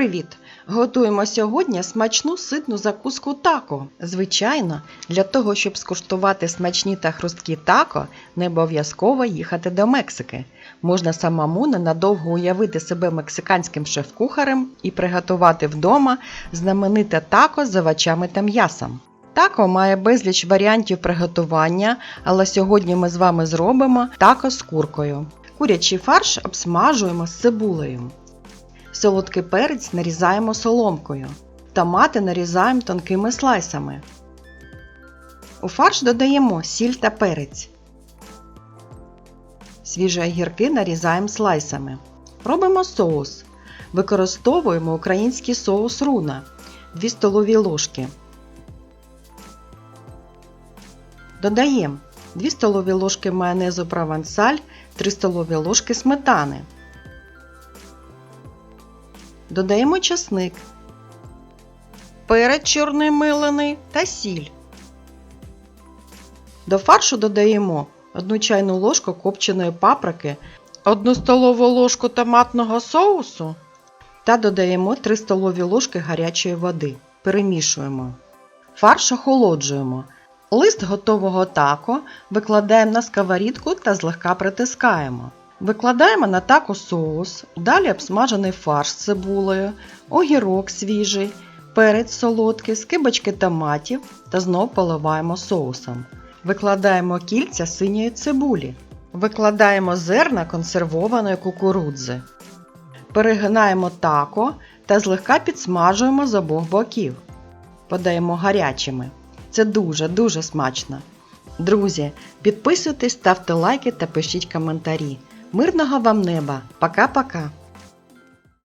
Привіт! Готуємо сьогодні смачну ситну закуску тако. Звичайно, для того, щоб скуштувати смачні та хрусткі тако, не обов'язково їхати до Мексики. Можна самому ненадовго уявити себе мексиканським шеф-кухарем і приготувати вдома знамените тако з овочами та м'ясом. Тако має безліч варіантів приготування, але сьогодні ми з вами зробимо тако з куркою. Курячий фарш обсмажуємо з цибулею. Солодкий перець нарізаємо соломкою. Томати нарізаємо тонкими слайсами. У фарш додаємо сіль та перець. Свіжі огірки нарізаємо слайсами. Робимо соус. Використовуємо український соус руна 2 столові ложки. Додаємо 2 столові ложки майонезу провансаль, 3 столові ложки сметани. Додаємо часник, перець чорний милений та сіль. До фаршу додаємо 1 чайну ложку копченої паприки, 1 столову ложку томатного соусу та додаємо 3 столові ложки гарячої води. Перемішуємо. Фарш охолоджуємо. Лист готового тако викладаємо на сковорідку та злегка притискаємо. Викладаємо на тако соус, далі обсмажений фарш з цибулею, огірок свіжий, перець солодкий, скибочки томатів та знов поливаємо соусом. Викладаємо кільця синьої цибулі. Викладаємо зерна консервованої кукурудзи. Перегинаємо тако та злегка підсмажуємо з обох боків. Подаємо гарячими. Це дуже-дуже смачно. Друзі, підписуйтесь, ставте лайки та пишіть коментарі. Мирного вам неба! Пока-пока!